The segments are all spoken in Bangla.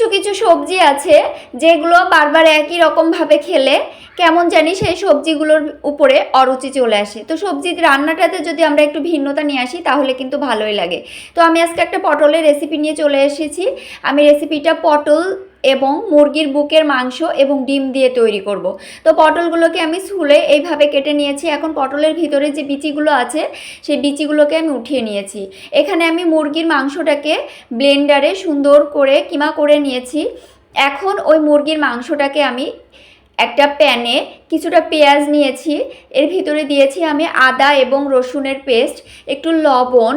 কিছু কিছু সবজি আছে যেগুলো বারবার একই রকমভাবে খেলে কেমন জানি সেই সবজিগুলোর উপরে অরুচি চলে আসে। তো সবজি রান্নাটাতে যদি আমরা একটু ভিন্নতা নিয়ে আসি তাহলে কিন্তু ভালোই লাগে। তো আমি আজকে একটা পটলের রেসিপি নিয়ে চলে এসেছি। আমি রেসিপিটা পটল এবং মুরগির বুকের মাংস এবং ডিম দিয়ে তৈরি করব। তো পটলগুলোকে আমি ছুলে এইভাবে কেটে নিয়েছি। এখন পটলের ভিতরে যে বিচিগুলো আছে, সেই বিচিগুলোকে আমি উঠিয়ে নিয়েছি। এখানে আমি মুরগির মাংসটাকে ব্লেন্ডারে সুন্দর করে কিমা করে নিয়েছি। এখন ওই মুরগির মাংসটাকে আমি একটা প্যানে কিছুটা পেঁয়াজ নিয়েছি। এর ভিতরে দিয়েছি আমি আদা এবং রসুনের পেস্ট, একটু লবণ,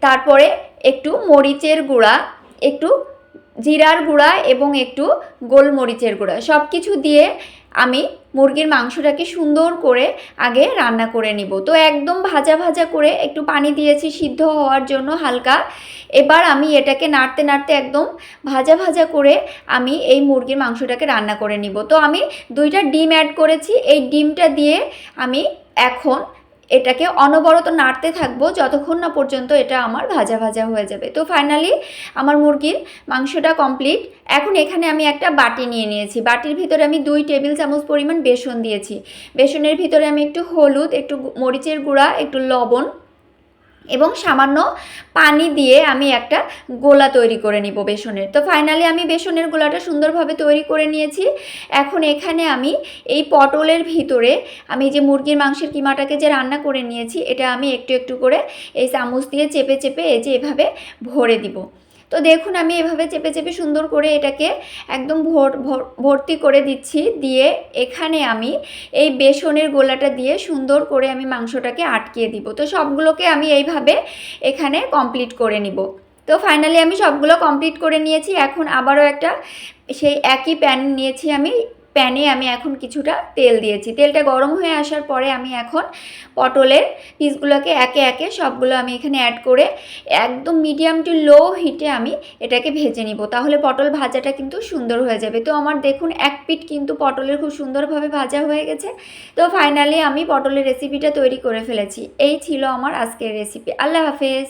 তারপরে একটু মরিচের গুঁড়া, একটু জিরার গুঁড়া এবং একটু গোলমরিচের গুঁড়া। সব কিছু দিয়ে আমি মুরগির মাংসটাকে সুন্দর করে আগে রান্না করে নিব। তো একদম ভাজা ভাজা করে একটু পানি দিয়েছি সিদ্ধ হওয়ার জন্য হালকা। এবার আমি এটাকে নাড়তে নাড়তে একদম ভাজা ভাজা করে আমি এই মুরগির মাংসটাকে রান্না করে নিব। তো আমি দুইটা ডিম অ্যাড করেছি। এই ডিমটা দিয়ে আমি এখন এটাকে অনবরত নাড়তে থাকব যতক্ষণ না পর্যন্ত এটা আমার ভাজা ভাজা হয়ে যাবে। তো ফাইনালি আমার মুরগির মাংসটা কমপ্লিট এখন এখানে আমি একটা বাটি নিয়ে নিয়েছি। বাটির ভিতরে আমি দুই টেবিল চামচ পরিমাণ বেসন দিয়েছি। বেসনের ভিতরে আমি একটু হলুদ, একটু মরিচের গুঁড়া, একটু লবণ এবং সামান্য পানি দিয়ে আমি একটা গোলা তৈরি করে নিব বেসনের। তো ফাইনালি আমি বেসনের গোলাটা সুন্দরভাবে তৈরি করে নিয়েছি। এখন এখানে আমি এই পটলের ভিতরে আমি যে মুরগির মাংসের কিমাটাকে যে রান্না করে নিয়েছি, এটা আমি একটু একটু করে এই চামচ দিয়ে চেপে চেপে এই যে এভাবে ভরে দিব। তো দেখুন, আমি এভাবে চেপে চেপে সুন্দর করে এটাকে একদম ভর, ভর- ভর্তি করে দিচ্ছি। দিয়ে এখানে আমি এই বেসনের গোলাটা দিয়ে সুন্দর করে আমি মাংসটাকে আটকিয়ে দিব। তো সবগুলোকে আমি এইভাবে এখানে কমপ্লিট করে নিব। তো ফাইনালি আমি সবগুলো কমপ্লিট করে নিয়েছি। এখন আবারও একটা সেই একই প্যান নিয়েছি আমি। প্যানে আমি এখন কিছুটা তেল দিয়েছি। তেলটা গরম হয়ে আসার পরে আমি এখন পটলের পিসগুলোকে একে একে সবগুলো আমি এখানে অ্যাড করে একদম মিডিয়াম টু লো হিটে আমি এটাকে ভেজে নিব। তাহলে পটল ভাজাটা কিন্তু সুন্দর হয়ে যাবে। তো আমার দেখুন, এক পিট কিন্তু পটলের খুব সুন্দরভাবে ভাজা হয়ে গেছে। তো ফাইনালি আমি পটলের রেসিপিটা তৈরি করে ফেলেছি। এই ছিল আমার আজকের রেসিপি আল্লাহ হাফেজ!